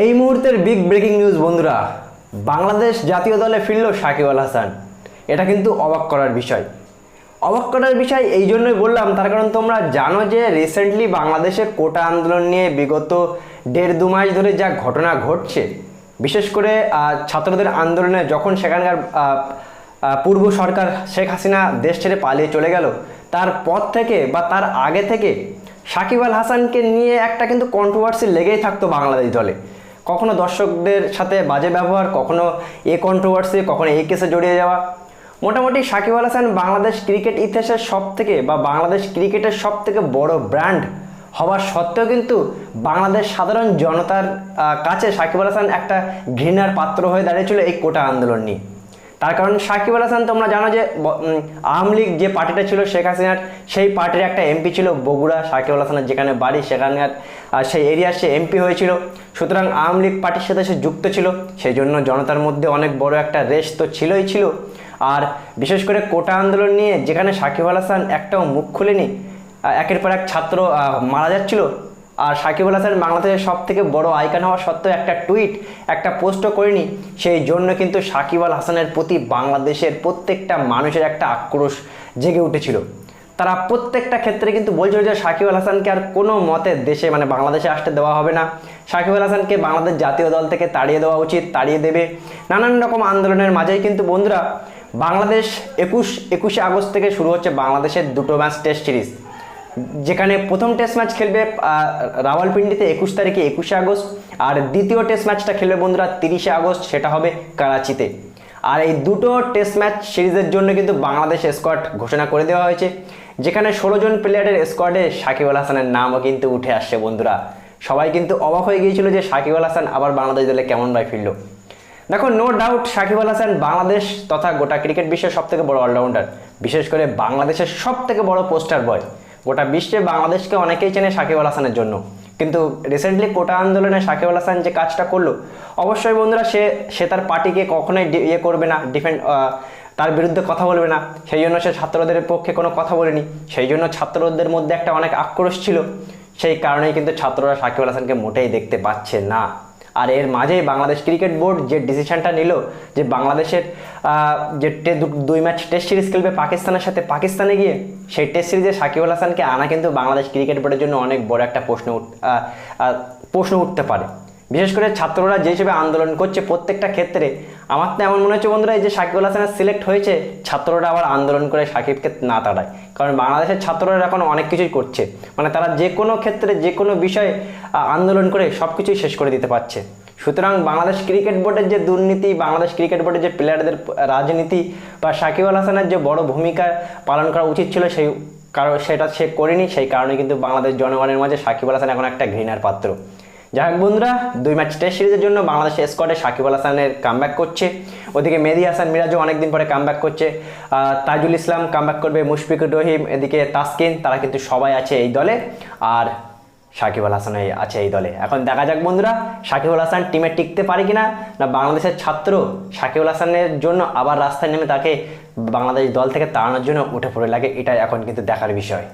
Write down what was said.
এই মুহূর্তের big breaking news বন্ধুরা। বাংলাদেশ জাতীয় দলে ফিরল সাকিব আল হাসান। এটা কিন্তু অবাক করার বিষয়। অবাক করার বিষয় এই জন্যই বললাম, তার কারণ তোমরা জানো যে রিসেন্টলি বাংলাদেশে কোটা আন্দোলন নিয়ে বিগত দেড় দু মাস ধরে যা ঘটনা ঘটছে, বিশেষ করে ছাত্রদের আন্দোলনে যখন সেখানকার পূর্ব সরকার শেখ হাসিনা দেশ ছেড়ে পালিয়ে চলে গেল তারপর থেকে বা তার আগে থেকে সাকিব আল হাসানকে নিয়ে একটা কিন্তু কন্ট্রোভার্সি লেগেই থাকতো বাংলাদেশ দলে। কখনো দর্শকদের সাথে বাজে ব্যবহার, কখনো এ কন্ট্রোভার্সি কখনো এই কেসে জড়িয়ে যাওয়া। মোটামুটি সাকিব আল হাসান বাংলাদেশ ক্রিকেট ইতিহাসের সব থেকে বা বাংলাদেশ ক্রিকেটের সব থেকে বড় ব্র্যান্ড হওয়ার সত্ত্বেও কিন্তু বাংলাদেশ সাধারণ জনতার কাছে সাকিব আল হাসান একটা ঘৃণার পাত্র হয়ে দাঁড়িয়েছিল এই কোটা আন্দোলন নিয়ে। তার কারণ সাকিব আল হাসান তোমরা জানো যে আওয়ামী লীগ যে পার্টিটা ছিল, শেখ হাসিনার, সেই পার্টির একটা এমপি ছিল বগুড়া সাকিব আল হাসানের, যেখানে বাড়ি সেখানকার সেই এরিয়ার সে এমপি হয়েছিল। সুতরাং আওয়ামী লীগ পার্টির সাথে সে যুক্ত ছিল। সেই জন্য জনতার মধ্যে অনেক বড় একটা রেস তো ছিলই ছিল। আর বিশেষ করে কোটা আন্দোলন নিয়ে যেখানে সাকিব আল হাসান একটাও মুখ খুলেনি একের পর এক ছাত্র মারা যাচ্ছিল আর সাকিব আল হাসান বাংলাদেশের সব থেকে বড় আইকন হওয়া সত্ত্বেও একটা টুইট, একটা পোস্টও করেনি। সেই জন্য কিন্তু সাকিব আল হাসানের প্রতি বাংলাদেশের প্রত্যেকটা মানুষের একটা আক্রোশ জেগে উঠেছিল। তারা প্রত্যেকটা ক্ষেত্রে কিন্তু বলছিল যে সাকিব আল হাসানকে আর কোনো মতে দেশে মানে বাংলাদেশে আসতে দেওয়া হবে না। সাকিব আল হাসানকে বাংলাদেশ জাতীয় দল থেকে তাড়িয়ে দেওয়া উচিত, তাড়িয়ে দেবে। নানান রকম আন্দোলনের মাঝেই কিন্তু বন্ধুরা, বাংলাদেশ একুশ, একুশে আগস্ট থেকে শুরু হচ্ছে বাংলাদেশের দুটো ম্যাচ টেস্ট সিরিজ। যেখানে প্রথম টেস্ট ম্যাচ খেলবে রাওয়ালপিন্ডিতে একুশ তারিখে একুশে আগস্ট, আর দ্বিতীয় টেস্ট ম্যাচটা খেলবে বন্ধুরা তিরিশে আগস্ট, সেটা হবে করাচিতে। আর এই দুটো টেস্ট ম্যাচ সিরিজের জন্য কিন্তু বাংলাদেশ স্কোয়াড ঘোষণা করে দেওয়া হয়েছে। যেখানে ষোলো জন প্লেয়ারের স্কোয়াডে সাকিব আল হাসানের নামও কিন্তু উঠে আসছে বন্ধুরা। সবাই কিন্তু অবাক হয়ে গিয়েছিল যে সাকিব আল হাসান আবার বাংলাদেশ দলে কেমন ভাই ফিরল। দেখো নো ডাউট সাকিব আল হাসান বাংলাদেশ তথা গোটা ক্রিকেট বিশ্বের সব থেকে বড় অলরাউন্ডার বিশেষ করে বাংলাদেশের সব থেকে বড় পোস্টার বয় গোটা বিশ্বে বাংলাদেশকে অনেকেই চেনে সাকিব আল হাসানের জন্য। কিন্তু রিসেন্টলি কোটা আন্দোলনে সাকিব আল হাসান যে কাজটা করল, অবশ্যই বন্ধুরা সে সে তার পার্টিকে কখনোই ইয়ে করবে না ডিফেন্ড তার বিরুদ্ধে কথা বলবে না। সেই জন্য সে ছাত্রদের পক্ষে কোনো কথা বলেনি। সেই জন্য ছাত্রদের মধ্যে একটা অনেক আক্রোশ ছিল। সেই কারণেই কিন্তু ছাত্ররা সাকিব আল হাসানকে মোটেই দেখতে পাচ্ছে না। আর এর মাঝেই বাংলাদেশ ক্রিকেট বোর্ড যে ডিসিশনটা নিল যে বাংলাদেশের যে দুই ম্যাচ টেস্ট সিরিজ খেলবে পাকিস্তানের সাথে পাকিস্তানে গিয়ে, সেই টেস্ট সিরিজে সাকিব আল হাসানকে আনা কিন্তু বাংলাদেশ ক্রিকেট বোর্ডের জন্য অনেক বড় একটা প্রশ্ন প্রশ্ন উঠতে পারে। বিশেষ করে ছাত্ররা যে হিসেবে আন্দোলন করছে প্রত্যেকটা ক্ষেত্রে, আমার তো এমন মনে হচ্ছে বন্ধুরা, এই যে সাকিব আল হাসানের সিলেক্ট হয়েছে, ছাত্ররা আবার আন্দোলন করে সাকিবকে না তাড়ায়। কারণ বাংলাদেশের ছাত্ররা এখন অনেক কিছুই করছে। মানে তারা যে কোনো ক্ষেত্রে, যে কোনো বিষয়ে আন্দোলন করে সব কিছুই শেষ করে দিতে পারছে। সুতরাং বাংলাদেশ ক্রিকেট বোর্ডের যে দুর্নীতি, বাংলাদেশ ক্রিকেট বোর্ডের যে প্লেয়ারদের রাজনীতি বা সাকিব আল হাসানের যে বড় ভূমিকা পালন করা উচিত ছিল সেই কারণ, সেটা সে করেনি, সেই কারণে কিন্তু বাংলাদেশ জনগণের মাঝে সাকিব আল হাসান এখন একটা ঘৃণার পাত্র। যাই হোক বন্ধুরা, দুই ম্যাচ টেস্ট সিরিজের জন্য বাংলাদেশের স্কোয়াডে সাকিব আল হাসানের কামব্যাক করছে। ওদিকে মেহেদি হাসান মিরাজও অনেকদিন পরে কামব্যাক করছে। তাজুল ইসলাম কামব্যাক করবে মুশফিকুর রহিম, এদিকে তাসকিন, তারা কিন্তু সবাই আছে এই দলে। আর সাকিব আল হাসান আছে এই দলে। এখন দেখা যাক বন্ধুরা, সাকিব আল হাসান টিমে টিকতে পারে কিনা না বাংলাদেশের ছাত্র সাকিব আল হাসানের জন্য আবার রাস্তায় নেমে তাকে বাংলাদেশ দল থেকে তাড়ানোর জন্য উঠে পড়ে লাগে এটা এখন কিন্তু দেখার বিষয়।